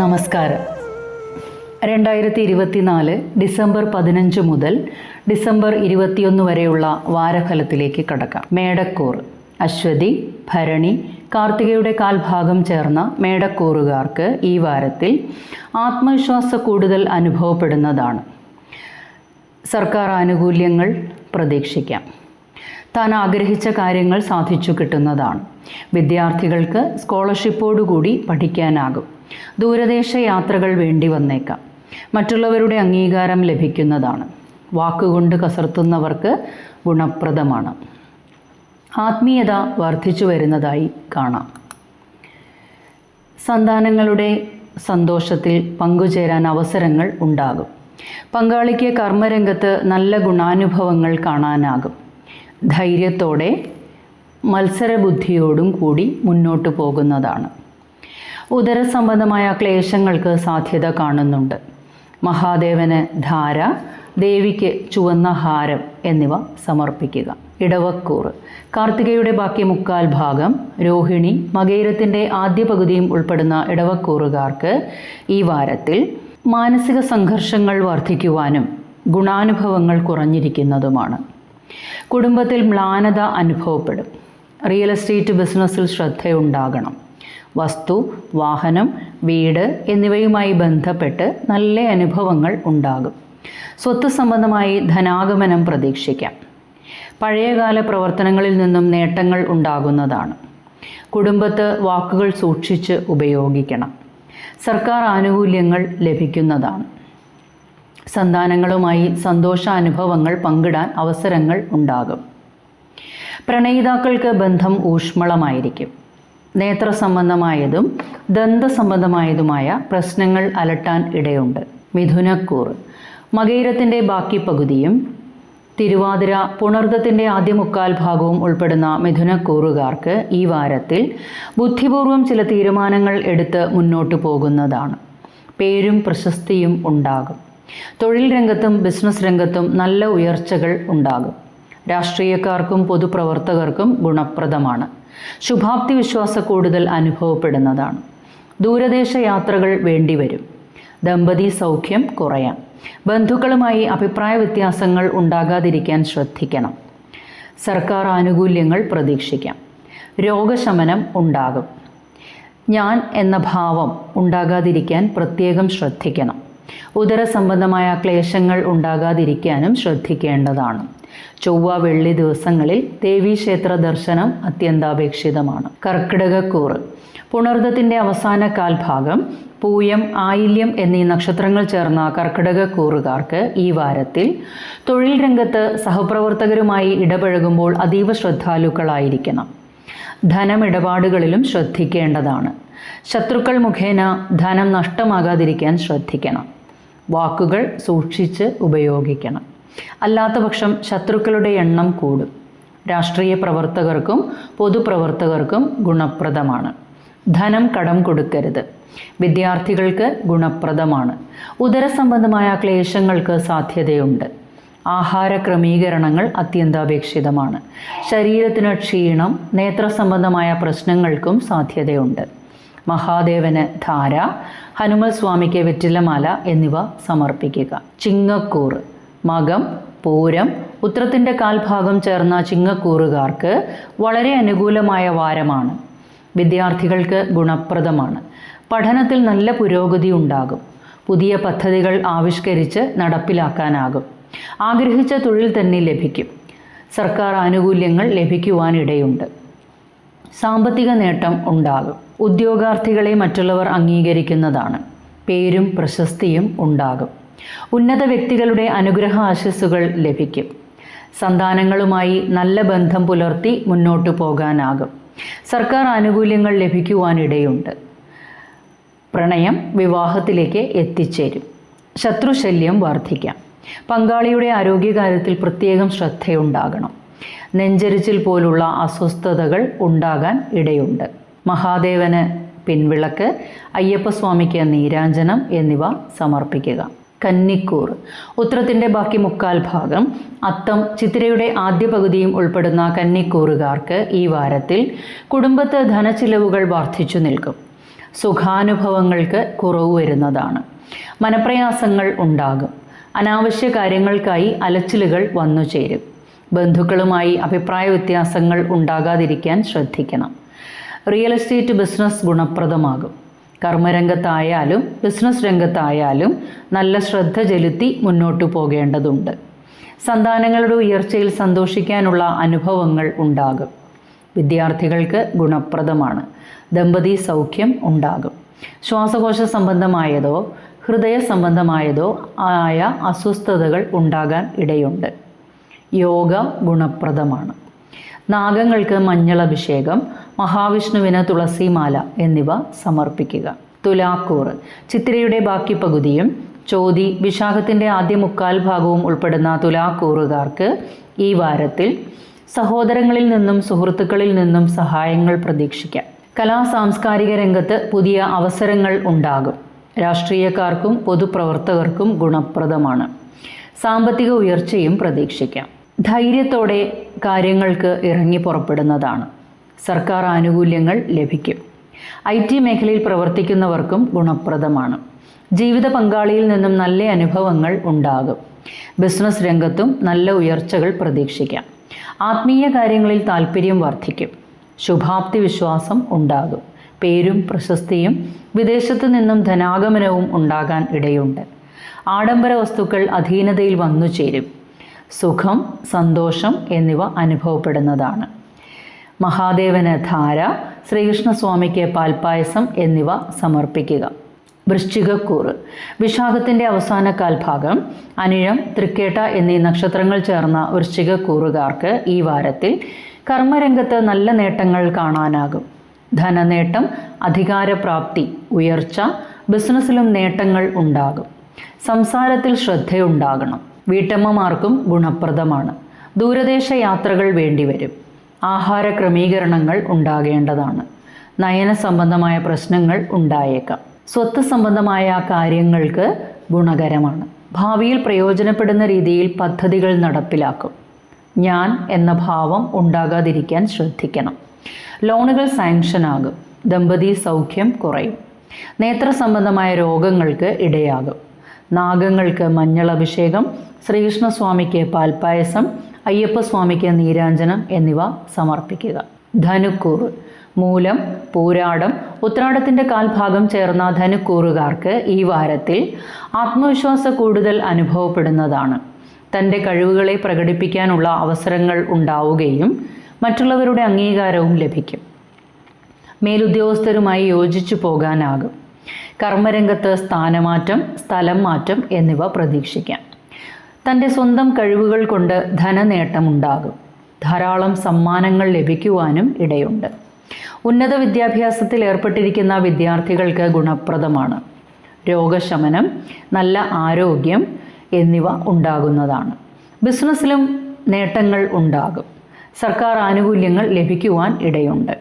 നമസ്കാരം. രണ്ടായിരത്തി ഇരുപത്തിനാല് ഡിസംബർ പതിനഞ്ച് മുതൽ ഡിസംബർ ഇരുപത്തിയൊന്ന് വരെയുള്ള വാരഫലത്തിലേക്ക് കടക്കാം. മേടക്കൂർ അശ്വതി ഭരണി കാർത്തികയുടെ കാൽഭാഗം ചേർന്ന മേടക്കൂറുകാർക്ക് ഈ വാരത്തിൽ ആത്മവിശ്വാസ കൂടുതൽ അനുഭവപ്പെടുന്നതാണ്. സർക്കാർ ആനുകൂല്യങ്ങൾ പ്രതീക്ഷിക്കാം. താൻ ആഗ്രഹിച്ച കാര്യങ്ങൾ സാധിച്ചു കിട്ടുന്നതാണ്. വിദ്യാർത്ഥികൾക്ക് സ്കോളർഷിപ്പോടുകൂടി പഠിക്കാനാകും. ദൂരദേശ യാത്രകൾ വേണ്ടി വന്നേക്കാം. മറ്റുള്ളവരുടെ അംഗീകാരം ലഭിക്കുന്നതാണ്. വാക്കുകൊണ്ട് കസർത്തുന്നവർക്ക് ഗുണപ്രദമാണ്. ആത്മീയത വർദ്ധിച്ചു വരുന്നതായി കാണാം. സന്താനങ്ങളുടെ സന്തോഷത്തിൽ പങ്കുചേരാൻ അവസരങ്ങൾ ഉണ്ടാകും. പങ്കാളിക്ക് കർമ്മരംഗത്ത് നല്ല ഗുണാനുഭവങ്ങൾ കാണാനാകും. ധൈര്യത്തോടെ മത്സരബുദ്ധിയോടും കൂടി മുന്നോട്ട് പോകുന്നതാണ്. ഉദരസംബന്ധമായ ക്ലേശങ്ങൾക്ക് സാധ്യത കാണുന്നുണ്ട്. മഹാദേവന് ധാര ദേവിക്ക് ചുവന്ന ഹാരം എന്നിവ സമർപ്പിക്കുക. ഇടവക്കൂർ കാർത്തികയുടെ ബാക്കി മുക്കാൽ ഭാഗം. രോഹിണി മകേരത്തിന്റെ ആദ്യ പകുതിയും ഉൾപ്പെടുന്ന ഇടവക്കൂറുകാർക്ക് ഈ വാരത്തിൽ മാനസിക സംഘർഷങ്ങൾ വർദ്ധിക്കുവാനും ഗുണാനുഭവങ്ങൾ കുറഞ്ഞിരിക്കുന്നതുമാണ്. കുടുംബത്തിൽ മ്ലാനത അനുഭവപ്പെടും. റിയൽ എസ്റ്റേറ്റ് ബിസിനസ്സിൽ ശ്രദ്ധയുണ്ടാകണം. വസ്തു വാഹനം വീട് എന്നിവയുമായി ബന്ധപ്പെട്ട് നല്ല അനുഭവങ്ങൾ ഉണ്ടാകും. സ്വത്ത് സംബന്ധമായി ധനാഗമനം പ്രതീക്ഷിക്കാം. പഴയകാല പ്രവർത്തനങ്ങളിൽ നിന്നും നേട്ടങ്ങൾ ഉണ്ടാകുന്നതാണ്. കുടുംബത്ത് വാക്കുകൾ സൂക്ഷിച്ച് ഉപയോഗിക്കണം. സർക്കാർ ആനുകൂല്യങ്ങൾ ലഭിക്കുന്നതാണ്. സന്താനങ്ങളുമായി സന്തോഷാനുഭവങ്ങൾ പങ്കിടാൻ അവസരങ്ങൾ ഉണ്ടാകും. പ്രണയിതാക്കൾക്ക് ബന്ധം ഊഷ്മളമായിരിക്കും. നേത്ര സംബന്ധമായതും ദന്ത സംബന്ധമായതുമായ പ്രശ്നങ്ങൾ അലട്ടാൻ ഇടയുണ്ട്. മിഥുനക്കൂർ. മകയിരത്തിന്റെ ബാക്കി പകുതിയും തിരുവാതിര പുണർദത്തിന്റെ ആദ്യ മുക്കാൽ ഭാഗവും ഉൾപ്പെടുന്ന മിഥുനക്കൂറുകാർക്ക് ഈ വാരത്തിൽ ബുദ്ധിപൂർവം ചില തീരുമാനങ്ങൾ എടുത്ത് മുന്നോട്ട് പോകുന്നതാണ്. പേരും പ്രശസ്തിയും ഉണ്ടാകും. തൊഴിൽ രംഗത്തും ബിസിനസ് രംഗത്തും നല്ല ഉയർച്ചകൾ ഉണ്ടാകും. രാഷ്ട്രീയക്കാർക്കും പൊതുപ്രവർത്തകർക്കും ഗുണപ്രദമാണ്. ശുഭാപ്തി വിശ്വാസ കൂടുതൽ അനുഭവപ്പെടുന്നതാണ്. ദൂരദേശ യാത്രകൾ വേണ്ടിവരും. ദമ്പതി സൗഖ്യം കുറയാം. ബന്ധുക്കളുമായി അഭിപ്രായ വ്യത്യാസങ്ങൾ ഉണ്ടാകാതിരിക്കാൻ ശ്രദ്ധിക്കണം. സർക്കാർ ആനുകൂല്യങ്ങൾ പ്രതീക്ഷിക്കാം. രോഗശമനം ഉണ്ടാകും. ഞാൻ എന്ന ഭാവം ഉണ്ടാകാതിരിക്കാൻ പ്രത്യേകം ശ്രദ്ധിക്കണം. ഉദര സംബന്ധമായ ക്ലേശങ്ങൾ ഉണ്ടാകാതിരിക്കാനും ശ്രദ്ധിക്കേണ്ടതാണ്. ചൊവ്വ വെള്ളി ദിവസങ്ങളിൽ ദേവീക്ഷേത്ര ദർശനം അത്യന്താപേക്ഷിതമാണ്. കർക്കിടകക്കൂറ് പുണർദത്തിന്റെ അവസാന കാൽഭാഗം പൂയം ആയില്യം എന്നീ നക്ഷത്രങ്ങൾ ചേർന്ന കർക്കിടകക്കൂറുകാർക്ക് ഈ വാരത്തിൽ തൊഴിൽ രംഗത്ത് സഹപ്രവർത്തകരുമായി ഇടപഴകുമ്പോൾ അതീവ ശ്രദ്ധാലുക്കളായിരിക്കണം. ധനമിടപാടുകളിലും ശ്രദ്ധിക്കേണ്ടതാണ്. ശത്രുക്കൾ മുഖേന ധനം നഷ്ടമാകാതിരിക്കാൻ ശ്രദ്ധിക്കണം. വാക്കുകൾ സൂക്ഷിച്ച് ഉപയോഗിക്കണം. അല്ലാത്തപക്ഷം ശത്രുക്കളുടെ എണ്ണം കൂടും. രാഷ്ട്രീയ പ്രവർത്തകർക്കും പൊതുപ്രവർത്തകർക്കും ഗുണപ്രദമാണ്. ധനം കടം കൊടുക്കരുത്. വിദ്യാർത്ഥികൾക്ക് ഗുണപ്രദമാണ്. ഉദരസംബന്ധമായ ക്ലേശങ്ങൾക്ക് സാധ്യതയുണ്ട്. ആഹാര ക്രമീകരണങ്ങൾ അത്യന്താപേക്ഷിതമാണ്. ശരീരത്തിന് ക്ഷീണം നേത്ര സംബന്ധമായ പ്രശ്നങ്ങൾക്കും സാധ്യതയുണ്ട്. മഹാദേവന് ധാര ഹനുമൽ സ്വാമിക്ക് വെറ്റിലമാല എന്നിവ സമർപ്പിക്കുക. ചിങ്ങക്കൂറ്. മകം പൂരം ഉത്രത്തിന്റെ കാൽഭാഗം ചേർന്ന ചിങ്ങക്കൂറുകാർക്ക് വളരെ അനുകൂലമായ വാരമാണ്. വിദ്യാർത്ഥികൾക്ക് ഗുണപ്രദമാണ്. പഠനത്തിൽ നല്ല പുരോഗതി ഉണ്ടാകും. പുതിയ പദ്ധതികൾ ആവിഷ്കരിച്ച് നടപ്പിലാക്കാനാകും. ആഗ്രഹിച്ച തൊഴിൽ തന്നെ ലഭിക്കും. സർക്കാർ ആനുകൂല്യങ്ങൾ ലഭിക്കുവാനിടയുണ്ട്. സാമ്പത്തിക നേട്ടം ഉണ്ടാകും. ഉദ്യോഗാർത്ഥികളെ മറ്റുള്ളവർ അംഗീകരിക്കുന്നതാണ്. പേരും പ്രശസ്തിയും ഉണ്ടാകും. ഉന്നത വ്യക്തികളുടെ അനുഗ്രഹ ആശസ്സുകൾ ലഭിക്കും. സന്താനങ്ങളുമായി നല്ല ബന്ധം പുലർത്തി മുന്നോട്ടു പോകാനാകും. സർക്കാർ ആനുകൂല്യങ്ങൾ ലഭിക്കുവാനിടയുണ്ട്. പ്രണയം വിവാഹത്തിലേക്ക് എത്തിച്ചേരും. ശത്രുശല്യം വർദ്ധിക്കാം. പങ്കാളിയുടെ ആരോഗ്യകാര്യത്തിൽ പ്രത്യേകം ശ്രദ്ധയുണ്ടാകണം. നെഞ്ചരിച്ചിൽ പോലുള്ള അസ്വസ്ഥതകൾ ഉണ്ടാകാൻ ഇടയുണ്ട്. മഹാദേവന് പിൻവിളക്ക് അയ്യപ്പസ്വാമിക്ക് നീരാഞ്ജനം എന്നിവ സമർപ്പിക്കുക. കന്നിക്കൂർ. ഉത്രത്തിന്റെ ബാക്കി മുക്കാൽ ഭാഗം അത്തം ചിത്തിരയുടെ ആദ്യ പകുതിയും ഉൾപ്പെടുന്ന കന്നിക്കൂറുകാർക്ക് ഈ വാരത്തിൽ കുടുംബത്ത് ധനച്ചിലവുകൾ വർദ്ധിച്ചു നിൽക്കും. സുഖാനുഭവങ്ങൾക്ക് കുറവ് വരുന്നതാണ്. മനപ്രയാസങ്ങൾ ഉണ്ടാകും. അനാവശ്യ കാര്യങ്ങൾക്കായി അലച്ചിലുകൾ വന്നു ചേരും. ബന്ധുക്കളുമായി അഭിപ്രായ വ്യത്യാസങ്ങൾ ഉണ്ടാകാതിരിക്കാൻ ശ്രദ്ധിക്കണം. റിയൽ എസ്റ്റേറ്റ് ബിസിനസ് ഗുണപ്രദമാകും. കർമ്മരംഗത്തായാലും ബിസിനസ് രംഗത്തായാലും നല്ല ശ്രദ്ധ ചെലുത്തി മുന്നോട്ടു പോകേണ്ടതുണ്ട്. സന്താനങ്ങളുടെ ഉയർച്ചയിൽ സന്തോഷിക്കാനുള്ള അനുഭവങ്ങൾ ഉണ്ടാകും. വിദ്യാർത്ഥികൾക്ക് ഗുണപ്രദമാണ്. ദമ്പതി സൗഖ്യം ഉണ്ടാകും. ശ്വാസകോശ സംബന്ധമായതോ ഹൃദയ സംബന്ധമായതോ ആയ അസ്വസ്ഥതകൾ ഉണ്ടാകാൻ ഇടയുണ്ട്. യോഗ ഗുണപ്രദമാണ്. നാഗങ്ങൾക്ക് മഞ്ഞൾ അഭിഷേകം മഹാവിഷ്ണുവിന് തുളസിമാല എന്നിവ സമർപ്പിക്കുക. തുലാക്കൂറ് ചിത്രയുടെ ബാക്കി പകുതിയും ചോതി വിശാഖത്തിന്റെ ആദ്യ മുക്കാൽ ഭാഗവും ഉൾപ്പെടുന്ന തുലാക്കൂറുകാർക്ക് ഈ വാരത്തിൽ സഹോദരങ്ങളിൽ നിന്നും സുഹൃത്തുക്കളിൽ നിന്നും സഹായങ്ങൾ പ്രതീക്ഷിക്കാം. കലാ സാംസ്കാരിക രംഗത്ത് പുതിയ അവസരങ്ങൾ ഉണ്ടാകും. രാഷ്ട്രീയക്കാർക്കും പൊതുപ്രവർത്തകർക്കും ഗുണപ്രദമാണ്. സാമ്പത്തിക ഉയർച്ചയും പ്രതീക്ഷിക്കാം. ധൈര്യത്തോടെ കാര്യങ്ങൾക്ക് ഇറങ്ങി പുറപ്പെടുന്നതാണ്. സർക്കാർ ആനുകൂല്യങ്ങൾ ലഭിക്കും. ഐ ടി മേഖലയിൽ പ്രവർത്തിക്കുന്നവർക്കും ഗുണപ്രദമാണ്. ജീവിത പങ്കാളിയിൽ നിന്നും നല്ല അനുഭവങ്ങൾ ഉണ്ടാകും. ബിസിനസ് രംഗത്തും നല്ല ഉയർച്ചകൾ പ്രതീക്ഷിക്കാം. ആത്മീയ കാര്യങ്ങളിൽ താല്പര്യം വർദ്ധിക്കും. ശുഭാപ്തി വിശ്വാസം ഉണ്ടാകും. പേരും പ്രശസ്തിയും വിദേശത്തു നിന്നും ധനാഗമനവും ഉണ്ടാകാൻ ഇടയുണ്ട്. ആഡംബര വസ്തുക്കൾ അധീനതയിൽ വന്നു ചേരും. സുഖം സന്തോഷം എന്നിവ അനുഭവപ്പെടുന്നതാണ്. മഹാദേവന് ധാര ശ്രീകൃഷ്ണസ്വാമിക്ക് പാൽപ്പായസം എന്നിവ സമർപ്പിക്കുക. വൃശ്ചികക്കൂറ്. വിശാഖത്തിന്റെ അവസാന കാൽഭാഗം അനിഴം തൃക്കേട്ട എന്നീ നക്ഷത്രങ്ങൾ ചേർന്ന വൃശ്ചികക്കൂറുകാർക്ക് ഈ വാരത്തിൽ കർമ്മരംഗത്ത് നല്ല നേട്ടങ്ങൾ കാണാനാകും. ധനനേട്ടം അധികാരപ്രാപ്തി ഉയർച്ച ബിസിനസ്സിലും നേട്ടങ്ങൾ ഉണ്ടാകും. സംസാരത്തിൽ ശ്രദ്ധയുണ്ടാകണം. വീട്ടമ്മമാർക്കും ഗുണപ്രദമാണ്. ദൂരദേശ യാത്രകൾ വേണ്ടിവരും. ആഹാര ക്രമീകരണങ്ങൾ ഉണ്ടാകേണ്ടതാണ്. നയന സംബന്ധമായ പ്രശ്നങ്ങൾ ഉണ്ടായേക്കാം. സ്വത്ത് സംബന്ധമായ കാര്യങ്ങൾക്ക് ഗുണകരമാണ്. ഭാവിയിൽ പ്രയോജനപ്പെടുന്ന രീതിയിൽ പദ്ധതികൾ നടപ്പിലാക്കും. ഞാൻ എന്ന ഭാവം ഉണ്ടാകാതിരിക്കാൻ ശ്രദ്ധിക്കണം. ലോണുകൾ സാങ്ഷനാകും. ദമ്പതി സൗഖ്യം കുറയും. നേത്ര സംബന്ധമായ രോഗങ്ങൾക്ക് ഇടയാകും. നാഗങ്ങൾക്ക് മഞ്ഞൾ അഭിഷേകം ശ്രീകൃഷ്ണസ്വാമിക്ക് പാൽപ്പായസം അയ്യപ്പസ്വാമിക്ക് നീരാഞ്ജനം എന്നിവ സമർപ്പിക്കുക. ധനുക്കൂറ് മൂലം പൂരാടം ഉത്രാടത്തിന്റെ കാൽഭാഗം ചേർന്ന ധനുക്കൂറുകാർക്ക് ഈ വാരത്തിൽ ആത്മവിശ്വാസ കൂടുതൽ അനുഭവപ്പെടുന്നതാണ്. തന്റെ കഴിവുകളെ പ്രകടിപ്പിക്കാനുള്ള അവസരങ്ങൾ ഉണ്ടാവുകയും മറ്റുള്ളവരുടെ അംഗീകാരവും ലഭിക്കും. മേലുദ്യോഗസ്ഥരുമായി യോജിച്ചു പോകാനാകും. കർമ്മരംഗത്ത് സ്ഥാനമാറ്റം സ്ഥലം മാറ്റം എന്നിവ പ്രതീക്ഷിക്കാം. തന്റെ സ്വന്തം കഴിവുകൾ കൊണ്ട് ധനനേട്ടമുണ്ടാകും. ധാരാളം സമ്മാനങ്ങൾ ലഭിക്കുവാനും ഇടയുണ്ട്. ഉന്നത വിദ്യാഭ്യാസത്തിൽ ഏർപ്പെട്ടിരിക്കുന്ന വിദ്യാർത്ഥികൾക്ക് ഗുണപ്രദമാണ്. രോഗശമനം നല്ല ആരോഗ്യം എന്നിവ ഉണ്ടാകുന്നതാണ്. ബിസിനസ്സിലും നേട്ടങ്ങൾ ഉണ്ടാകും. സർക്കാർ ആനുകൂല്യങ്ങൾ ലഭിക്കുവാൻ ഇടയുണ്ട്.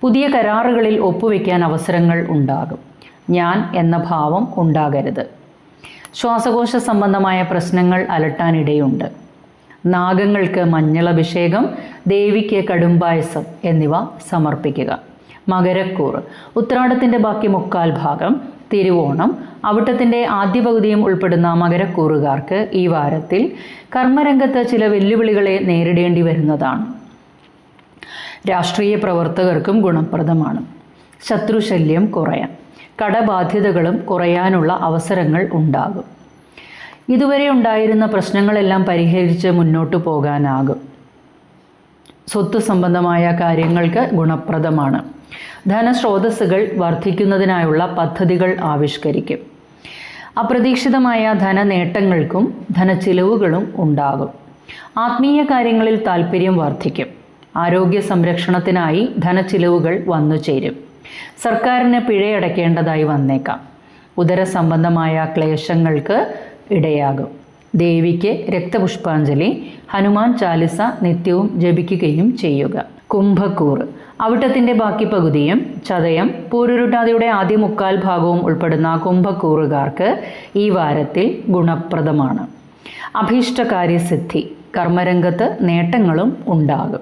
പുതിയ കരാറുകളിൽ ഒപ്പുവെക്കാൻ അവസരങ്ങൾ ഉണ്ടാകും. ഞാൻ എന്ന ഭാവം ഉണ്ടാകരുത്. ശ്വാസകോശ സംബന്ധമായ പ്രശ്നങ്ങൾ അലട്ടാനിടയുണ്ട്. നാഗങ്ങൾക്ക് മഞ്ഞളഭിഷേകം ദേവിക്ക് കടുംപായസം എന്നിവ സമർപ്പിക്കുക. മകരക്കൂർ ഉത്രാടത്തിന്റെ ബാക്കി മുക്കാൽ ഭാഗം തിരുവോണം അവിട്ടത്തിന്റെ ആദ്യ പകുതിയും ഉൾപ്പെടുന്ന മകരക്കൂറുകാർക്ക് ഈ വാരത്തിൽ കർമ്മരംഗത്ത് ചില വെല്ലുവിളികളെ നേരിടേണ്ടി വരുന്നതാണ്. രാഷ്ട്രീയ പ്രവർത്തകർക്കും ഗുണപ്രദമാണ്. ശത്രുശല്യം കുറയാം കടബാധ്യതകളും കുറയാനുള്ള അവസരങ്ങൾ ഉണ്ടാകും. ഇതുവരെ ഉണ്ടായിരുന്ന പ്രശ്നങ്ങളെല്ലാം പരിഹരിച്ച് മുന്നോട്ട് പോകാനാകും. സ്വത്ത് സംബന്ധമായ കാര്യങ്ങൾക്ക് ഗുണപ്രദമാണ്. ധനസ്രോതസ്സുകൾ വർദ്ധിക്കുന്നതിനായുള്ള പദ്ധതികൾ ആവിഷ്കരിക്കും. അപ്രതീക്ഷിതമായ ധനനേട്ടങ്ങൾക്കും ധനച്ചിലവുകളും ഉണ്ടാകും. ആത്മീയ കാര്യങ്ങളിൽ താൽപ്പര്യം വർദ്ധിക്കും. ആരോഗ്യ സംരക്ഷണത്തിനായി ധനച്ചിലവുകൾ വന്നു ചേരും സർക്കാരിന് പിഴയടക്കേണ്ടതായി വന്നേക്കാം. ഉദര സംബന്ധമായ ക്ലേശങ്ങൾക്ക് ഇടയാകും. ദേവിക്ക് രക്തപുഷ്പാഞ്ജലി ഹനുമാൻ ചാലിസ നിത്യവും ജപിക്കുകയും ചെയ്യുക. കുംഭക്കൂർ. അവിട്ടത്തിന്റെ ബാക്കി പകുതിയും ചതയം പൂരുരുട്ടാതിയുടെ ആദ്യ മുക്കാൽ ഭാഗവും ഉൾപ്പെടുന്ന കുംഭക്കൂറുകാർക്ക് ഈ വാരത്തിൽ ഗുണപ്രദമാണ്. അഭീഷ്ടകാര്യസിദ്ധി കർമ്മരംഗത്ത് നേട്ടങ്ങളും ഉണ്ടാകും.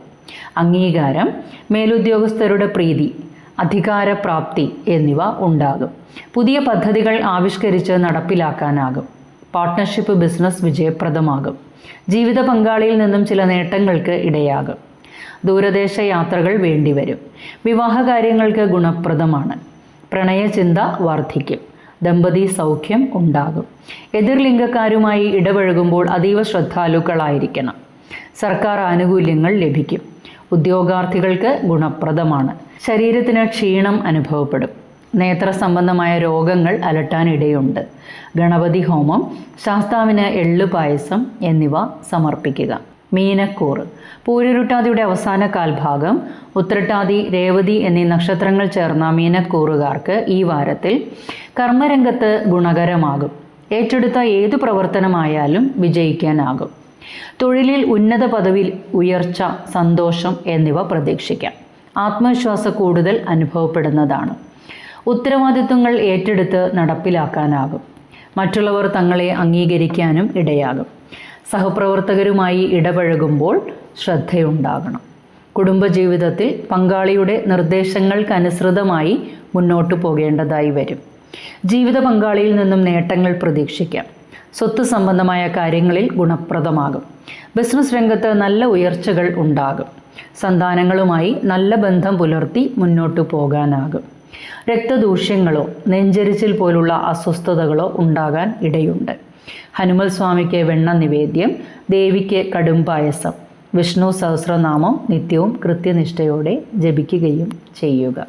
അംഗീകാരം. മേലുദ്യോഗസ്ഥരുടെ പ്രീതി. അധികാരപ്രാപ്തി എന്നിവ ഉണ്ടാകും. പുതിയ പദ്ധതികൾ ആവിഷ്കരിച്ച് നടപ്പിലാക്കാനാകും. Partnership business വിജയപ്രദമാകും. ജീവിത പങ്കാളിയിൽ നിന്നും ചില നേട്ടങ്ങൾക്ക് ഇടയാകും. ദൂരദേശ യാത്രകൾ വേണ്ടിവരും. വിവാഹകാര്യങ്ങൾക്ക് ഗുണപ്രദമാണ്. പ്രണയചിന്ത വർദ്ധിക്കും ദമ്പതി സൗഖ്യം ഉണ്ടാകും. എതിർ ലിംഗക്കാരുമായി ഇടപഴകുമ്പോൾ അതീവ ശ്രദ്ധാലുക്കളായിരിക്കണം. സർക്കാർ ആനുകൂല്യങ്ങൾ ലഭിക്കും. ഉദ്യോഗാർത്ഥികൾക്ക് ഗുണപ്രദമാണ്. ശരീരത്തിന് ക്ഷീണം അനുഭവപ്പെടും. നേത്ര സംബന്ധമായ രോഗങ്ങൾ അലട്ടാനിടയുണ്ട്. ഗണപതി ഹോമം ശാസ്താവിന് എള്ളു പായസം എന്നിവ സമർപ്പിക്കുക. മീനക്കൂറ്. പൂരുരുട്ടാതിയുടെ അവസാന കാൽഭാഗം ഉത്രട്ടാതി രേവതി എന്നീ നക്ഷത്രങ്ങൾ ചേർന്ന മീനക്കൂറുകാർക്ക് ഈ വാരത്തിൽ കർമ്മരംഗത്ത് ഗുണകരമാകും. ഏറ്റെടുത്ത ഏതു പ്രവർത്തനമായാലും വിജയിക്കാനാകും. തൊഴിലിൽ ഉന്നത പദവിയിൽ ഉയർച്ച സന്തോഷം എന്നിവ പ്രതീക്ഷിക്കാം. ആത്മവിശ്വാസ കൂടുതൽ അനുഭവപ്പെടുന്നതാണ്. ഉത്തരവാദിത്വങ്ങൾ ഏറ്റെടുത്ത് നടപ്പിലാക്കാനാകും. മറ്റുള്ളവർ തങ്ങളെ അംഗീകരിക്കാനും ഇടയാകും. സഹപ്രവർത്തകരുമായി ഇടപഴകുമ്പോൾ ശ്രദ്ധയുണ്ടാകണം. കുടുംബജീവിതത്തിൽ പങ്കാളിയുടെ നിർദ്ദേശങ്ങൾക്കനുസൃതമായി മുന്നോട്ടു പോകേണ്ടതായി വരും. ജീവിത പങ്കാളിയിൽ നിന്നും നേട്ടങ്ങൾ പ്രതീക്ഷിക്കാം. സ്വത്ത് സംബന്ധമായ കാര്യങ്ങളിൽ ഗുണപ്രദമാകും. ബിസിനസ് രംഗത്ത് നല്ല ഉയർച്ചകൾ ഉണ്ടാകും. സന്താനങ്ങളുമായി നല്ല ബന്ധം പുലർത്തി മുന്നോട്ടു പോകാനാകും. രക്തദൂഷ്യങ്ങളോ നെഞ്ചരിച്ചിൽ പോലുള്ള അസ്വസ്ഥതകളോ ഉണ്ടാകാൻ ഇടയുണ്ട്. ഹനുമൽ സ്വാമിക്ക് വെണ്ണ നിവേദ്യം ദേവിക്ക് കടും പായസം വിഷ്ണു സഹസ്രനാമം നിത്യവും കൃത്യനിഷ്ഠയോടെ ജപിക്കുകയും ചെയ്യുക.